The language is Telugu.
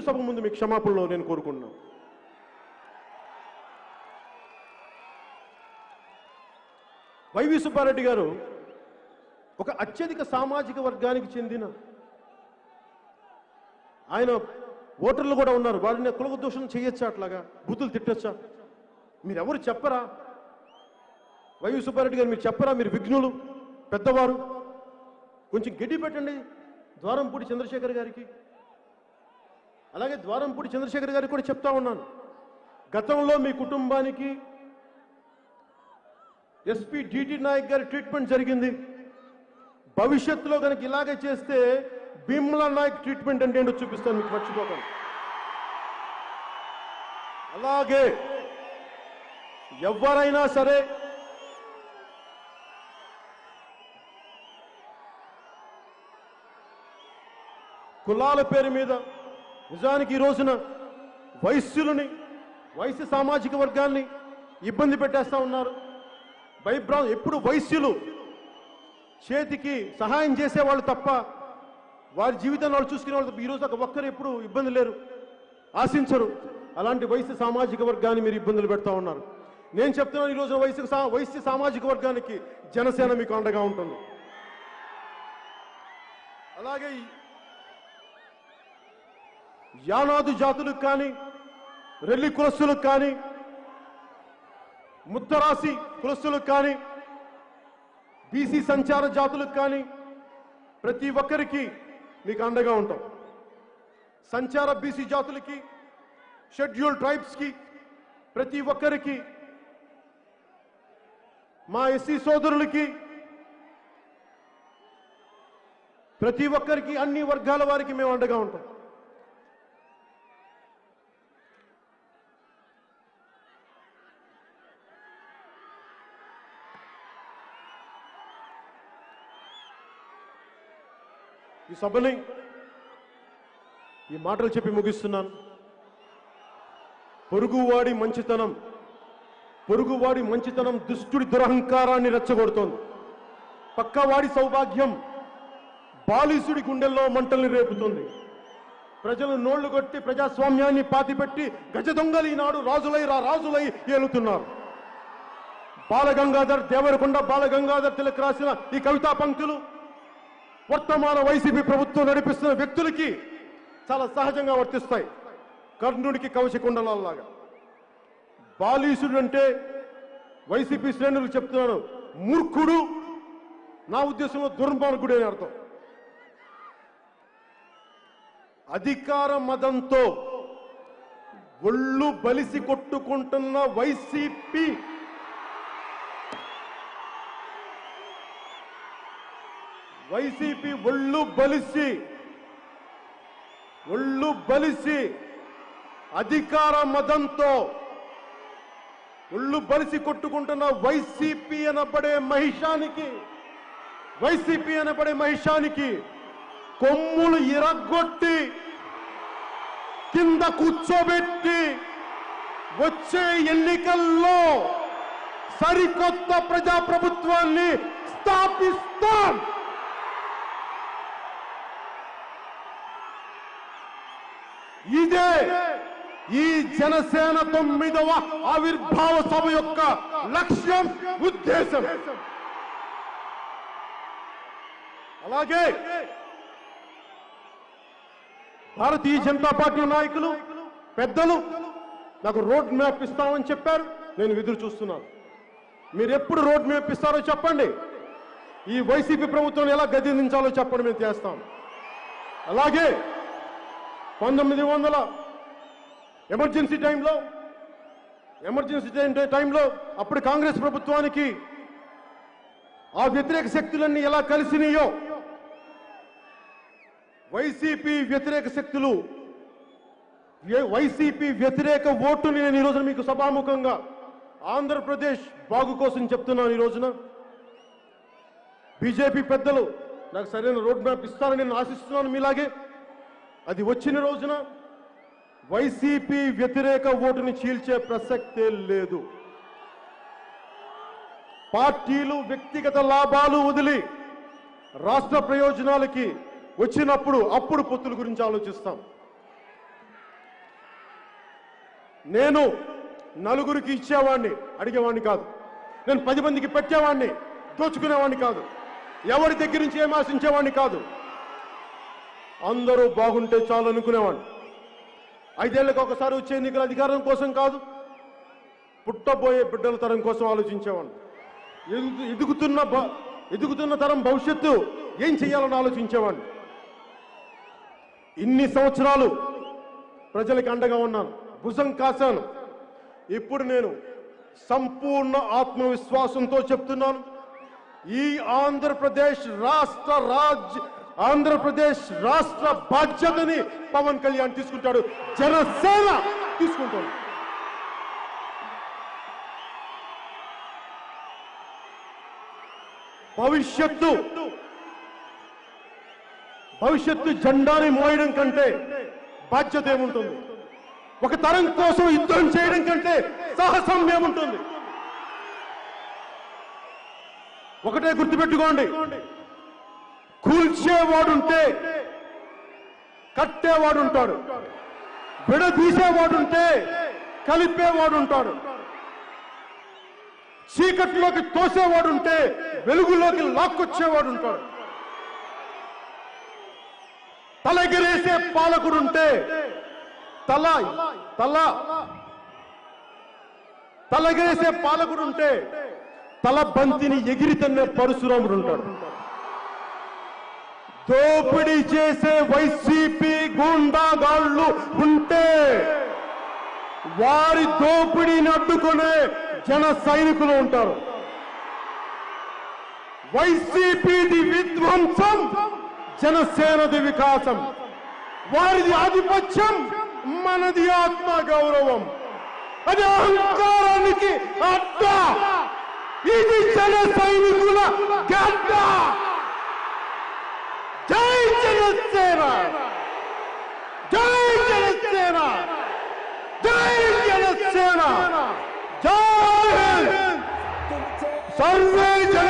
నిండు సభ ముందు మీ క్షమాపణలో నేను కోరుకుంటున్నాను వైవి సుబ్బారెడ్డి గారు ఒక అత్యధిక సామాజిక వర్గానికి చెందిన ఆయన ఓటర్లు కూడా ఉన్నారు. వారిని కులగ దూషణ చేయొచ్చా అట్లాగా? బుద్ధులు తిట్టొచ్చా? మీరెవరు చెప్పరా? వైవి సుబ్బారెడ్డి గారు మీరు చెప్పరా? మీరు విఘ్నులు పెద్దవారు. కొంచెం గడ్డి పెట్టండి ద్వారంపూడి చంద్రశేఖర్ గారికి. అలాగే ద్వారంపూడి చంద్రశేఖర్ గారికి కూడా చెప్తా ఉన్నాను. గతంలో మీ కుటుంబానికి ఎస్పీ డిటి నాయక్ గారి ట్రీట్మెంట్ జరిగింది. భవిష్యత్తులో కనుక ఇలాగే చేస్తే భీమ్లా నాయక్ ట్రీట్మెంట్ అంటే ఏంటో చూపిస్తాను మీకు మర్చిపోకండి. అలాగే ఎవరైనా సరే కులాల పేరు మీద నిజానికి ఈ రోజున వైశ్యులని వైశ్య సామాజిక వర్గాన్ని ఇబ్బంది పెట్టేస్తూ ఉన్నారు. భయభ్రా ఎప్పుడు వైశ్యులు చేతికి సహాయం చేసేవాళ్ళు తప్ప వారి జీవితాన్ని వాళ్ళు చూసుకునే వాళ్ళు ఈరోజు ఒక ఒక్కరు ఎప్పుడు ఇబ్బంది లేరు ఆశించరు. అలాంటి వైశ్య సామాజిక వర్గాన్ని మీరు ఇబ్బందులు పెడతా ఉన్నారు. నేను చెప్తున్నాను ఈ రోజున వైశ్య సా- వైశ్య సామాజిక వర్గానికి జనసేన మీకు అండగా ఉంటుంది. అలాగే యానాదు జాతులకు కానీ రెల్లి కులస్తులకు కానీ ముత్తరాసి కులస్తులకు కానీ బీసీ సంచార జాతులకు కానీ ప్రతి ఒక్కరికి మీకు అండగా ఉంటాం. సంచార బీసీ జాతులకి షెడ్యూల్ ట్రైబ్స్కి ప్రతి ఒక్కరికి మా ఎస్సీ సోదరులకి ప్రతి ఒక్కరికి అన్ని వర్గాల వారికి మేము అండగా ఉంటాం. ఈ సభని ఈ మాటలు చెప్పి ముగిస్తున్నాను. పొరుగువాడి మంచితనం పొరుగువాడి మంచితనం దుష్టుడి దురహంకారాన్ని రెచ్చగొడుతోంది. పక్కవాడి సౌభాగ్యం బాలీసుడి గుండెల్లో మంటల్ని రేపుతుంది. ప్రజలు నోళ్ళు కొట్టి ప్రజాస్వామ్యాన్ని పాతిపెట్టి గజ దొంగలు ఈనాడు రాజులై రా రాజులై ఏలుతున్నారు. బాలగంగాధర్ దేవరకొండ బాలగంగాధర్ తిలక్ రాసిన ఈ కవితా పంక్తులు వర్తమాన వైసీపీ ప్రభుత్వం నడిపిస్తున్న వ్యక్తులకి చాలా సహజంగా వర్తిస్తాయి. కర్ణుడికి కవచకుండలాగా బాలీసుడు అంటే వైసీపీ శ్రేణులు చెప్తున్నాను మూర్ఖుడు. నా ఉద్దేశంలో దుర్మార్గుడు అని అర్థం. అధికార మదంతో ఒళ్ళు బలిసి కొట్టుకుంటున్న వైసీపీ వైసీపీ ఒళ్ళు బలిసి ఒళ్ళు బలిసి అధికార మదంతో ఒళ్ళు బలిసి కొట్టుకుంటున్న వైసీపీ అనబడే మహిషానికి వైసీపీ అనబడే మహిషానికి కొమ్ములు ఇరగొట్టి కింద కూర్చోబెట్టి వచ్చే ఎన్నికల్లో సరికొత్త ప్రజాప్రభుత్వాన్ని స్థాపిస్తాం. ఇదే ఈ జనసేన తొమ్మిదవ ఆవిర్భావ సభ యొక్క లక్ష్యం ఉద్దేశం. అలాగే భారతీయ జనతా పార్టీ నాయకులు పెద్దలు నాకు రోడ్ మ్యాప్ ఇస్తామని చెప్పారు. నేను ఎదురు చూస్తున్నాను. మీరు ఎప్పుడు రోడ్ మ్యాప్ ఇస్తారో చెప్పండి. ఈ వైసీపీ ప్రభుత్వం ఎలా గదిలించాలో చెప్పండి మేము చేస్తాం. అలాగే పంతొమ్మిది వందల ఎమర్జెన్సీ టైంలో ఎమర్జెన్సీ టైం టైంలో అప్పుడు కాంగ్రెస్ ప్రభుత్వానికి ఆ వ్యతిరేక శక్తులన్నీ ఎలా కలిసినాయో వైసీపీ వ్యతిరేక శక్తులు ఏ- వైసీపీ వ్యతిరేక ఓటుని నేను ఈరోజు మీకు సభాముఖంగా ఆంధ్రప్రదేశ్ బాగు కోసం చెప్తున్నాను ఈ రోజున. బీజేపీ పెద్దలు నాకు సరైన రోడ్ మ్యాప్ ఇస్తారని నేను ఆశిస్తున్నాను మీలాగే. అది వచ్చిన రోజున వైసీపీ వ్యతిరేక ఓటుని చీల్చే ప్రసక్తే లేదు. పార్టీలు వ్యక్తిగత లాభాలు వదిలి రాష్ట్ర ప్రయోజనాలకి వచ్చినప్పుడు అప్పుడు పొత్తుల గురించి ఆలోచిస్తాం. నేను నలుగురికి ఇచ్చేవాడిని అడిగేవాడిని కాదు. నేను పది మందికి పెట్టేవాడిని దోచుకునేవాడిని కాదు. ఎవరి దగ్గర నుంచి ఏం ఆశించేవాడిని కాదు. అందరూ బాగుంటే చాలు అనుకునేవాడిని ఐదేళ్ళకు ఒకసారి వచ్చే ఎన్నికల అధికారం కోసం కాదు పుట్టబోయే బిడ్డల తరం కోసం ఆలోచించేవాడు ఎదుగుతున్న భ- ఎదుగుతున్న తరం భవిష్యత్తు ఏం చేయాలని ఆలోచించేవాడిని ఇన్ని సంవత్సరాలు ప్రజలకు అండగా ఉన్నాను భుజం కాశాను. ఇప్పుడు నేను సంపూర్ణ ఆత్మవిశ్వాసంతో చెప్తున్నాను ఈ ఆంధ్రప్రదేశ్ రాష్ట్ర రాజ్య ఆంధ్రప్రదేశ్ రాష్ట్ర బాధ్యతని పవన్ కళ్యాణ్ తీసుకుంటాడు. జనసేన తీసుకుంటాడు. భవిష్యత్తు. భవిష్యత్తు జెండాని మోయడం కంటే బాధ్యత ఏముంటుంది? ఒక తరం కోసం యుద్ధం చేయడం కంటే సాహసం ఏముంటుంది? ఒకటే గుర్తుపెట్టుకోండి. కూల్చేవాడుంటే కట్టేవాడుంటాడు. విడదీసేవాడుంటే కలిపేవాడుంటాడు. చీకట్లోకి తోసేవాడుంటే వెలుగులోకి లాక్కొచ్చేవాడుంటాడు. తలగిరేసే పాలకుడుంటే తల తల. తలగేసే పాలకుడుంటే తల బంతిని ఎగిరి తన్నే పరశురాముడు ఉంటాడు దోపిడీ చేసే వైసీపీ గూండాగాళ్ళు ఉంటే వారి దోపిడీని అడ్డుకునే జన సైనికులు ఉంటారు. వైసీపీది విధ్వంసం జనసేనది వికాసం. వారిది ఆధిపత్యం మనది ఆత్మ గౌరవం అది అహంకారానికి అడ్డ. ఇది జన సైనికుల గడ్డ. జై జనసేన జై జనసేన జై జనసేన జై హింద్ సర్వే జనా సుఖినో భవంతు